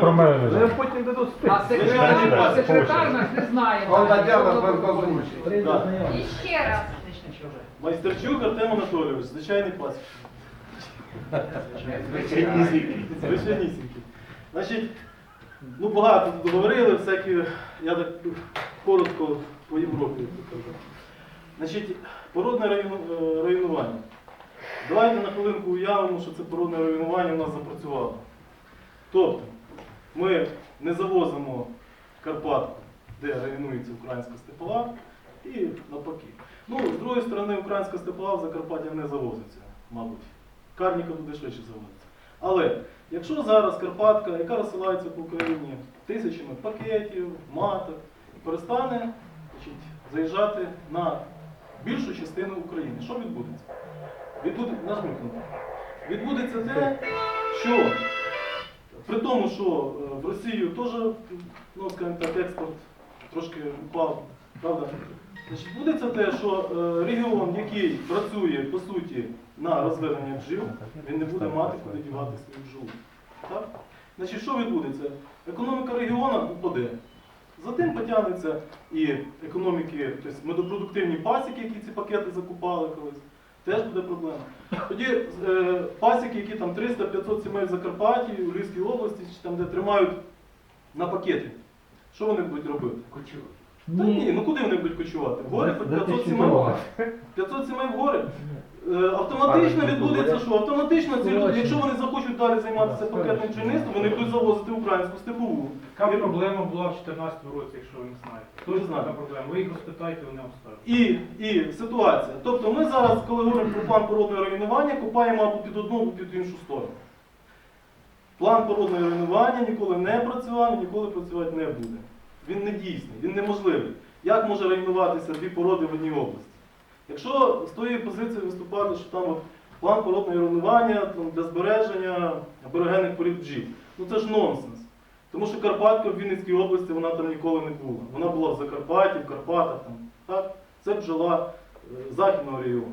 про мене. Вони потім дадуть. А секретар, секретар наш не знає. І ще раз. Майстерчук Артем Анатолійович, звичайний. Звичайнісінький. Значить, ну багато тут говорили, всякі, я так коротко по Європі покажу. Значить, породне е, районування. Давайте на хвилинку уявимо, що це породне районування у нас запрацювало. Тобто, ми не завозимо Карпатку, де районується українська степова, і навпаки. Ну, з другої сторони, українська степова в Закарпаття не завозиться, мабуть. Карніка буде швидше завозиться. Але якщо зараз Карпатка, яка розсилається по Україні тисячами пакетів, маток, перестане значить, заїжджати на більшу частину України, що відбудеться? Відбуде, нажмикнути. Відбудеться те, що при тому, що е, в Росію теж, ну, скажімо так, експорт трошки впав, правда? Значить, буде це те, що е, регіон, який працює по суті на розведення бджіл, він не буде мати куди дівати свою бджолу. Так? Значить, що відбудеться? Економіка регіону упаде. Затим потягнеться і економіки, тобто медопродуктивні пасіки, які ці пакети закупали колись, теж буде проблема. Тоді е, пасіки, які там 300-500 сімей в Закарпатті, у Львівській області, чи там, де тримають на пакети, що вони будуть робити? Та ні, ну куди вони будуть кочувати? В гори хоч 500 сімей? 500 сімей в гори? Е, Автоматично відбудеться що? Автоматично ці люди, якщо вони захочуть далі займатися пакетним чинництвом, вони будуть завозити українську степову. Яка проблема була в 2014 році, якщо ви не знаєте? Хто знаю. знає проблема? Ви їх розпитайте, вони вам скажуть. І, і ситуація. Тобто ми зараз, коли говоримо про план породного руйнування, копаємо або під одну, або під іншу сторону. План породного руйнування ніколи не працював і ніколи працювати не буде. Він не дійсний, він неможливий. Як може руйнуватися дві породи в одній області? Якщо з тої позиції виступати, що там от план породного руйнування для збереження аборигенних порід бджіл, ну це ж нонсенс. Тому що Карпатка в Вінницькій області вона там ніколи не була. Вона була в Закарпатті, в Карпатах. Там, так? Це бджола е, західного регіону.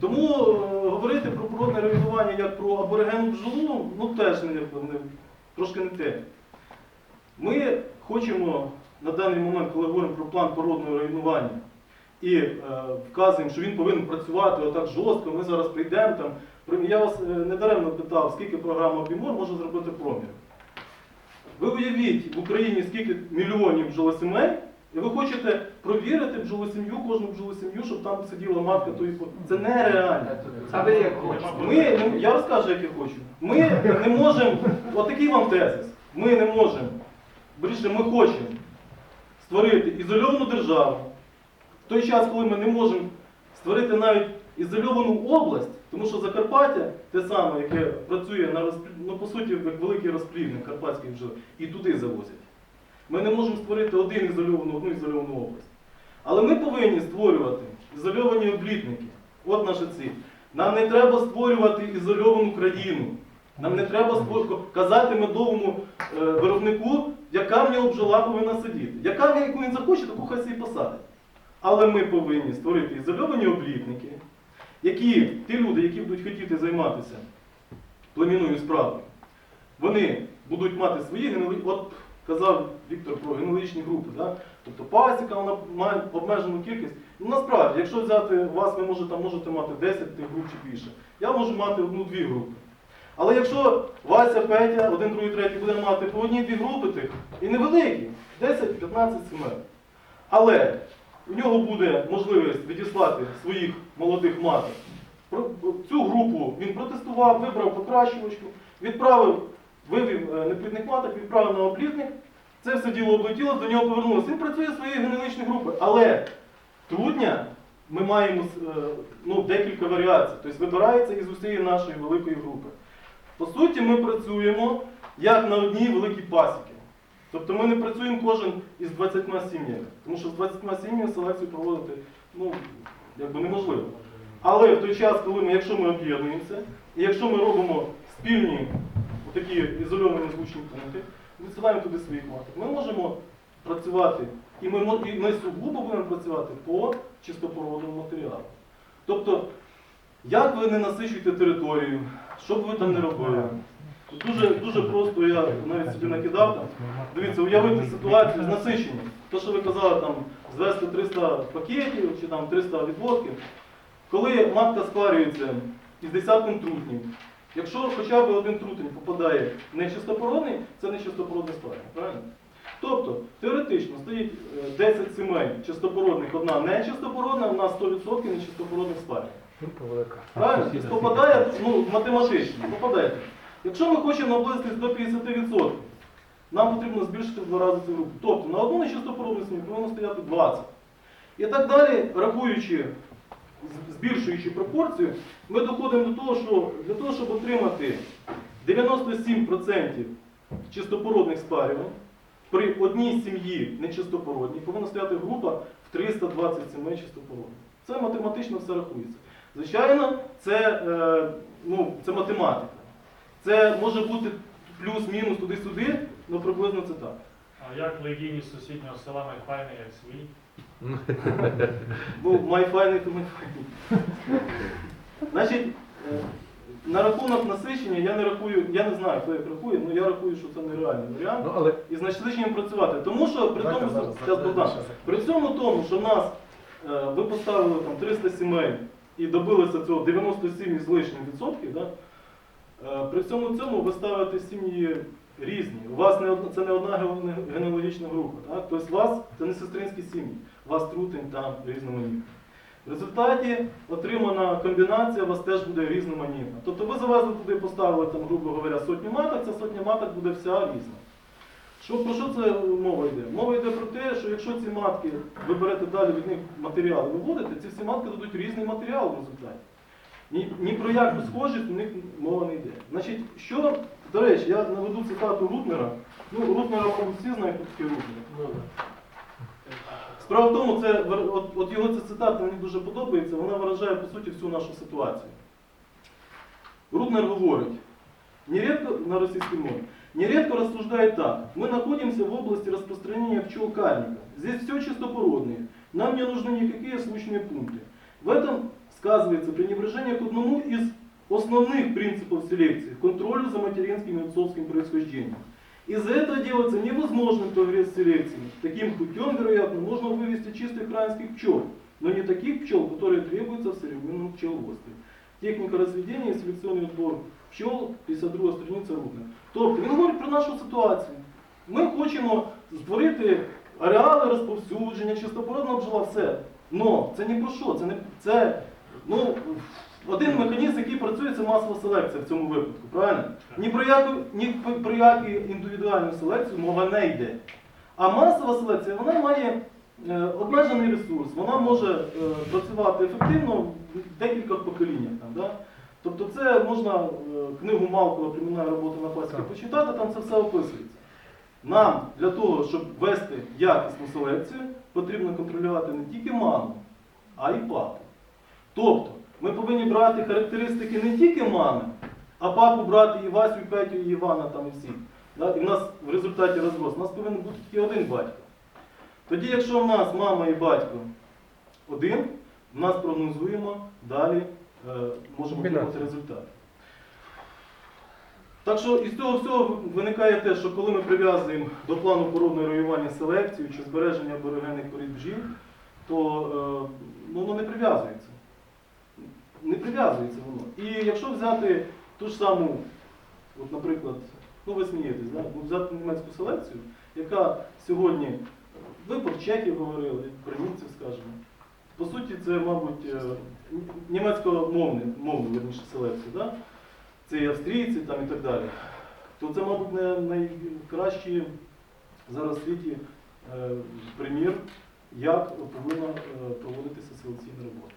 Тому е, говорити про природне регулювання як про аборигенну бджолу, ну теж не, не, трошки не те. Ми хочемо на даний момент, коли говоримо про план породного руйнування, і е, вказуємо, що він повинен працювати отак жорстко, ми зараз прийдемо там. Я вас е, недаремно питав, скільки програма Бімор може зробити промір. Ви уявіть в Україні скільки мільйонів бджолосімей, і ви хочете провірити бджолосім'ю, кожну бджолосім'ю, щоб там сиділа матка тої Це нереально. А ви як хочете? Ну, я розкажу, як я хочу. Ми не можемо, отакий вам тезис, ми не можемо, більше ми хочемо створити ізольовану державу. В той час, коли ми не можемо створити навіть ізольовану область, тому що Закарпаття, те саме, яке працює на розплі... ну, по суті, як великий розплідник карпатських бджіл, і туди завозять. Ми не можемо створити один ізольовану, одну ізольовану область. Але ми повинні створювати ізольовані облітники. От наша ціль. Нам не треба створювати ізольовану країну. Нам не треба створювати, казати медовому е, виробнику, яка в нього бджола повинна сидіти. Яка яку він захоче, таку хай собі посадить. Але ми повинні створити ізольовані облітники, які ті люди, які будуть хотіти займатися племінною справою, вони будуть мати свої генеалогічні, от казав Віктор про генеалогічні групи. Да? Тобто пасіка вона має обмежену кількість. Ну насправді, якщо взяти вас, ви можете, можете мати 10 тих груп чи більше. Я можу мати одну-дві групи. Але якщо Вася, Петя, один, другий, третій буде мати по одній-дві групи тих, і невеликі, 10-15 сімей. Але у нього буде можливість відіслати своїх молодих маток. Цю групу він протестував, вибрав покращувачку, відправив, вивів е, неплідних маток, відправив на облітник. Це все діло облетіло, до нього повернулося. Він працює своєю генетичною групою. Але трудня ми маємо е, ну, декілька варіацій. Тобто вибирається із усієї нашої великої групи. По суті, ми працюємо як на одній великій пасіки. Тобто ми не працюємо кожен із 20 сім'ями. Тому що з 20 сім'ями селекцію проводити ну, якби неможливо. Але в той час, коли ми, якщо ми об'єднуємося, і якщо ми робимо спільні такі ізольовані звучні пункти, відсилаємо туди своїх маток, ми можемо працювати, і ми, і ми сугубо будемо працювати по чистопроводному матеріалу. Тобто, як ви не насичуєте територію, що б ви там не робили, дуже, дуже просто я навіть собі накидав. Дивіться, уявити ситуацію з насиченням. То, що ви казали, там звести 300 пакетів чи там 300 відводків. Коли матка спарюється із десятком трутнів, якщо хоча б один трутень попадає в нечистопородний, це нечистопородне спарення, правильно? Тобто, теоретично стоїть е, 10 сімей чистопородних, одна нечистопородна, у нас 100% нечистопородних спарень. Правильно? Тобто попадає, ну, математично, попадає. Якщо ми хочемо наблизитись до 50%, нам потрібно збільшити в два рази цю групу. Тобто на одну нечистопородну сім'ю повинно стояти 20. І так далі, рахуючи, збільшуючи пропорцію, ми доходимо до того, що для того, щоб отримати 97% чистопородних спарювань, при одній сім'ї нечистопородній повинна стояти група в 320 сімей чистопородних. Це математично все рахується. Звичайно, це, е, ну, це математика. Це може бути плюс-мінус туди-сюди, але приблизно це так. А як легійні з сусіднього села Майфайний, як свій? Ну, майфайний то майфайний. Значить, е, на рахунок насичення я не рахую, я не знаю, хто як рахує, але я рахую, що це нереальний варіант. Ну, але І з насиченням працювати. Тому що при тому, зараз зараз Богдан, зараз при цьому тому, що в нас е, ви поставили там 300 сімей і добилися цього 97 з лишнім відсотків, да? е, при цьому цьому ви ставите сім'ї різні. У вас не одна, це не одна ге- генеалогічна група. Так? Тобто у вас це не сестринські сім'ї, у вас трутень там різноманітний. В результаті отримана комбінація у вас теж буде різноманітна. Тобто ви завезли туди, поставили, там, грубо говоря, сотню маток, ця сотня маток буде вся різна. Що, про що це мова йде? Мова йде про те, що якщо ці матки, ви берете далі від них матеріали, виводите, ці всі матки дадуть різний матеріал в результаті. Ні, ні про яку схожість у них мова не йде. Значить, що, до речі, я наведу цитату Рутнера. Ну, Рутнера, мабуть, всі знають, хто такий Рутнер. Справа в тому, це, от, от його ця цитата мені дуже подобається, вона виражає по суті всю нашу ситуацію. Руднер говорить, нередко на російской мове, нередко рассуждает так, мы находимся в области распространения пчел карлика. Здесь все чистопородные, нам не нужны никакие случные пункты. В этом сказывается пренебрежение к одному из основных принципов селекции – контролю за материнским и отцовским происхождением. Из-за этого делается невозможным прогресс селекции. Таким путем, вероятно, можно вывести чистых украинских пчел, но не таких пчел, которые требуются в современном пчеловодстве. Техніка розведення і селекційний відбор пчел, 52 страниця Рудна. Тобто він говорить про нашу ситуацію. Ми хочемо створити ареали розповсюдження, чистопородна бджола, все. Но це ні про що, це не це ну, один механізм, який працює, це масова селекція в цьому випадку, правильно? Ні про яку, ні про яку індивідуальну селекцію мова не йде. А масова селекція вона має е, обмежений ресурс, вона може е, працювати ефективно в декількох поколіннях. Там, да? Тобто це можна е, книгу Малкова «Кримінальна робота на пасіки» почитати, там це все описується. Нам для того, щоб вести якісну селекцію, потрібно контролювати не тільки маму, а й папу. Тобто ми повинні брати характеристики не тільки мами, а папу брати і Васю, і Петю, і Івана там і всіх. Да? І в нас в результаті розрост. У нас повинен бути тільки один батько. Тоді, якщо в нас мама і батько один, в нас прогнозуємо далі, можемо отримати результат. Так що із цього всього виникає те, що коли ми прив'язуємо до плану породної роювання селекцію чи збереження аборигенних порід бджіл, то е, ну, воно не прив'язується. Не прив'язується воно. І якщо взяти ту ж саму, от, наприклад, ну ви смієтесь, да? ну, взяти німецьку селекцію, яка сьогодні, ви про чехів говорили, про німців скажемо. По суті, це, мабуть, е, німецькомовну мовну, верніше, селекцію. Да? Це і австрійці там, і так далі. То це, мабуть, не найкращий зараз в світі е, примір, як повинна е, проводитися селекційна робота.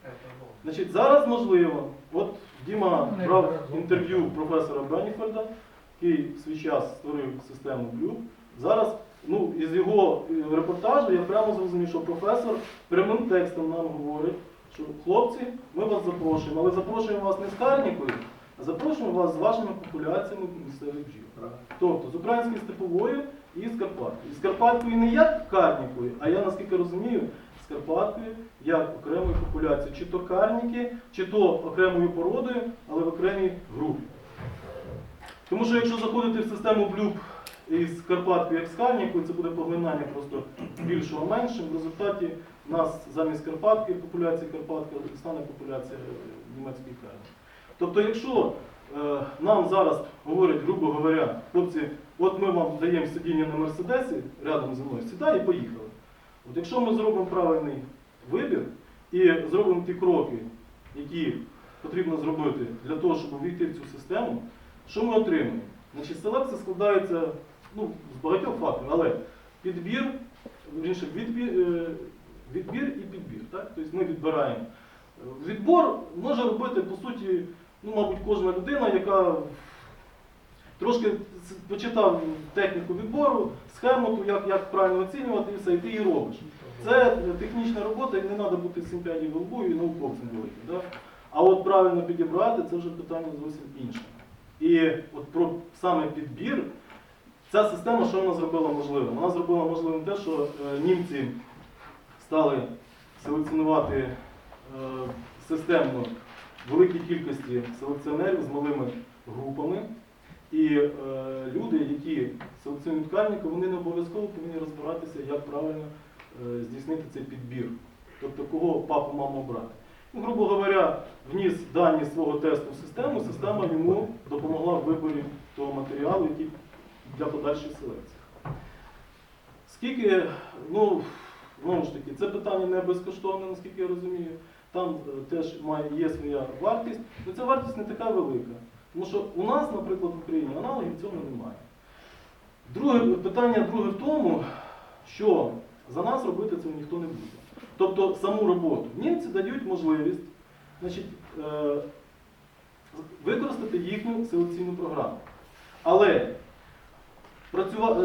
Значить, зараз можливо, от Діма Ну, брав інтерв'ю професора Беніфельда, який в свій час створив систему Блю. Зараз, ну, із його е, репортажу я прямо зрозумів, що професор прямим текстом нам говорить, що хлопці, ми вас запрошуємо, але запрошуємо вас не з Карнікою, а запрошуємо вас з вашими популяціями місцевих бджіл. Тобто з українською степовою і з Карпаткою. І з Карпаткою не як карнікою, а я наскільки розумію, з Карпаткою як окремою популяцією. Чи то карніки, чи то окремою породою, але в окремій групі. Тому що якщо заходити в систему блюб із Карпаткою як з Кальнікою, це буде поглинання просто більшого меншим. В результаті в нас замість Карпатки, популяції Карпатки, стане популяція німецької кальні. Тобто, якщо е, нам зараз говорять, грубо говоря, хлопці, от ми вам даємо сидіння на Мерседесі рядом зі мною, сідай і поїхали. От якщо ми зробимо правильний вибір і зробимо ті кроки, які потрібно зробити для того, щоб увійти в цю систему, що ми отримаємо? Значить, селекція складається ну, з багатьох факторів, але підбір, вірніше, відбір, е, відбір і підбір. Так? Тобто ми відбираємо. Відбор може робити, по суті, ну, мабуть, кожна людина, яка трошки почитав техніку відбору, схему, як, як правильно оцінювати і все, і ти її робиш. Це технічна робота, і не треба бути симпіаді голубою і науковцем великим. Да? А от правильно підібрати це вже питання зовсім інше. І от про саме підбір, ця система, що вона зробила можливим? Вона зробила можливим те, що е, німці стали селекціонувати е, системно великій кількості селекціонерів з малими групами. І е, люди, які селекціонують кальника, вони не обов'язково повинні розбиратися, як правильно е, здійснити цей підбір. Тобто, кого папу маму обрати. Ну, грубо говоря, вніс дані свого тесту в систему, система йому допомогла в виборі того матеріалу, який для подальшої селекції. Скільки, ну, знову ж таки, це питання не безкоштовне, наскільки я розумію. Там е, теж має, є своя вартість, але ця вартість не така велика. Тому що у нас, наприклад, в Україні аналогів цього немає. Друге питання друге в тому, що за нас робити цього ніхто не буде. Тобто саму роботу. Німці дають можливість значить, е, використати їхню селекційну програму. Але працюва-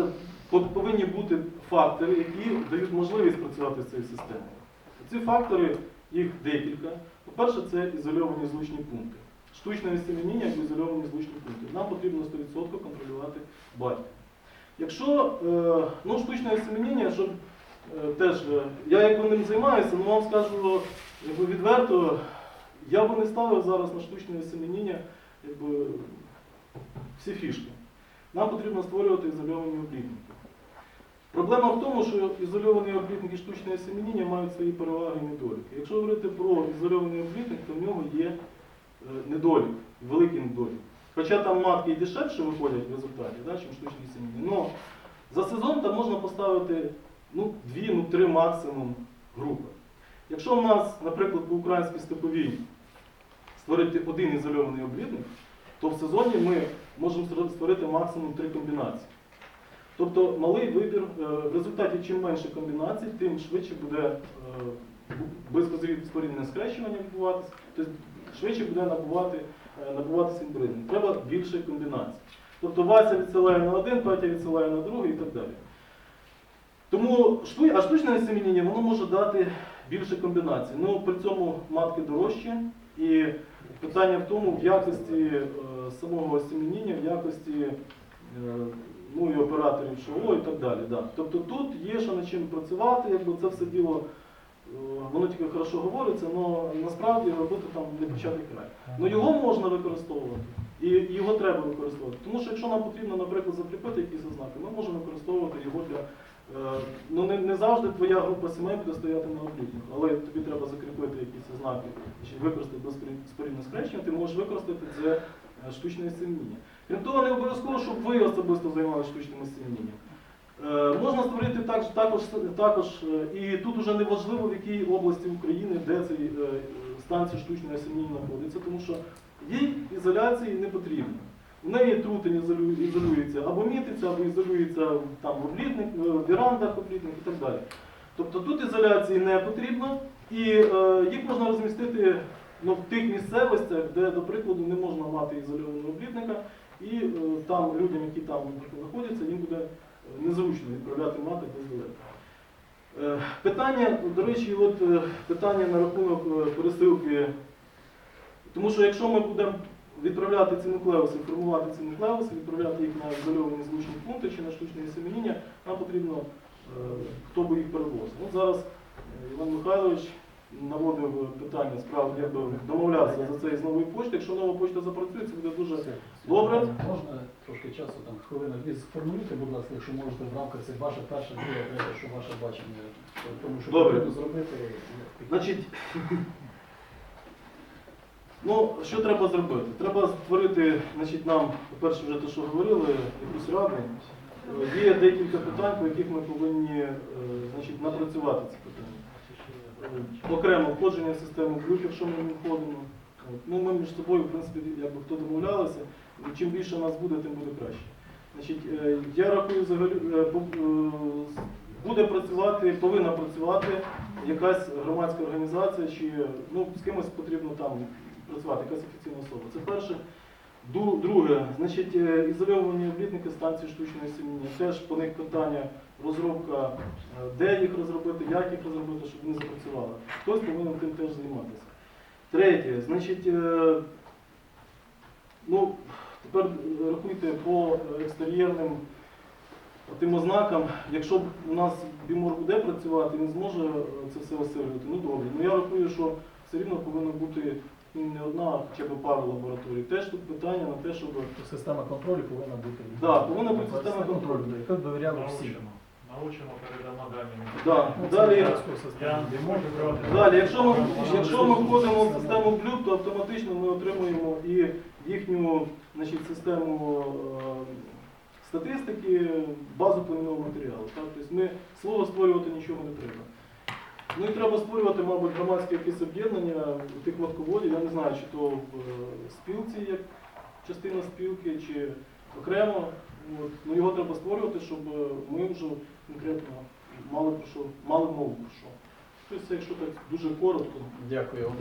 е, повинні бути фактори, які дають можливість працювати з цією системою. Ці фактори, їх декілька. По-перше, це ізольовані злучні пункти. Штучне висеміння або ізольовані злучні пункти. Нам потрібно 100% контролювати батька. Якщо е, ну, штучне висеміння, щоб е, теж, я якби ним займаюся, але вам скажу якби відверто, я би не ставив зараз на штучне висеміння якби, всі фішки. Нам потрібно створювати ізольовані облітники. Проблема в тому, що ізольовані облітники штучне осемініння мають свої переваги і недоліки. Якщо говорити про ізольований облітник, то в нього є е, недолік, великий недолік. Хоча там матки і дешевше виходять в результаті, да, чим штучні семінні. Но за сезон там можна поставити ну, дві, ну, три максимум групи. Якщо в нас, наприклад, по українській степовій створити один ізольований облітник, то в сезоні ми можемо створити максимум три комбінації. Тобто малий вибір, е, в результаті чим менше комбінацій, тим швидше буде е, близькоспорідне скрещування відбуватися, тобто швидше буде набувати, е, набуватися інбридинг. Треба більше комбінацій. Тобто Вася відсилає на один, Петя відсилає на другий і так далі. Тому а штучне семініння воно може дати більше комбінацій. Ну, при цьому матки дорожчі. І питання в тому, в якості е, самого семініння, в якості е, ну, і операторів ШО і так далі. Да. Тобто тут є ще над чим працювати, якби це все діло, е, воно тільки хорошо говориться, але насправді робити там не початий край. Ну його можна використовувати. І його треба використовувати. Тому що якщо нам потрібно, наприклад, закріпити якісь ознаки, ми можемо використовувати його для. Е, Ну не, не завжди твоя група сімей буде стояти на облітнику, але тобі треба закріпити якісь ознаки, чи використати безспорідне скрещення, ти можеш використати це е, штучне семіння. Крім того, не обов'язково, щоб ви особисто займалися штучним семінням. Е, можна створити так, також, також, і тут вже не важливо, в якій області України, де ця станція штучного семіння знаходиться, тому що їй ізоляції не потрібно. У неї ізолю- ізолюється або мітиться, або ізолюється там в облітник, е, в вірандах облітник і так далі. Тобто тут ізоляції не потрібно, і е, їх можна розмістити ну, в тих місцевостях, де, до прикладу, не можна мати ізольованого облітника, і е, там людям, які там знаходяться, їм буде е, незручно відправляти мати без білету. Е, Питання, до речі, от питання на рахунок пересилки. Тому що якщо ми будемо відправляти ці нуклеуси, формувати ці нуклеуси, відправляти їх на ізольовані злучні пункти чи на штучне семеніння, нам потрібно, е, хто би їх перевозив. От зараз е, Іван Михайлович наводив питання справді, якби домовлятися за це із нової почти. Якщо нова почта запрацює, це буде дуже Добре. Можна трошки часу, там хвилина дві сформулюйте, будь ласка, якщо можете в рамках це ваше перше, друге, третє, що ваше бачення. Тому що Добре. зробити. Значить, ну, що треба зробити? Треба створити, значить, нам, по-перше, вже те, що говорили, якусь раду. Е, Є декілька питань, по яких ми повинні е, значить, напрацювати ці питання. Окремо входження в систему плюс, якщо ми не входимо. Ну, ми між собою, в принципі, якби хто домовлялися, чим більше нас буде, тим буде краще. Значить, е, я рахую взагалі, буде працювати, повинна працювати якась громадська організація, чи ну, з кимось потрібно там працювати, якась офіційна особа. Це перше. Друге, значить, е, ізольовані облітники станції штучної семіння. Теж по них питання розробка, е, де їх розробити, як їх розробити, щоб вони запрацювали. Хтось повинен тим теж займатися. Третє, значить, е, ну, тепер рахуйте по екстер'єрним тим ознакам, якщо б у нас бімор буде працювати, він зможе це все осилювати, ну добре. Ну я рахую, що все рівно повинна бути не одна, а хоча б пара лабораторій. Теж тут питання на те, щоб Система контролю повинна бути. Да, повинна бути система контролю. Яка довіряли всі. Научимо. Передамо дані. Да. Далі. Далі, якщо ми, якщо ми входимо в систему блюд, то автоматично ми отримуємо і їхню значить, систему е, статистики, базу племінного матеріалу. Так? Тобто ми слово створювати нічого не треба. Ну і треба створювати, мабуть, громадське якесь об'єднання тих матководів. Я не знаю, чи то в е, спілці як частина спілки, чи окремо. От. Ну, його треба створювати, щоб е, ми вже конкретно мали про що, мали мову про що. Тобто, якщо так дуже коротко. Дякую.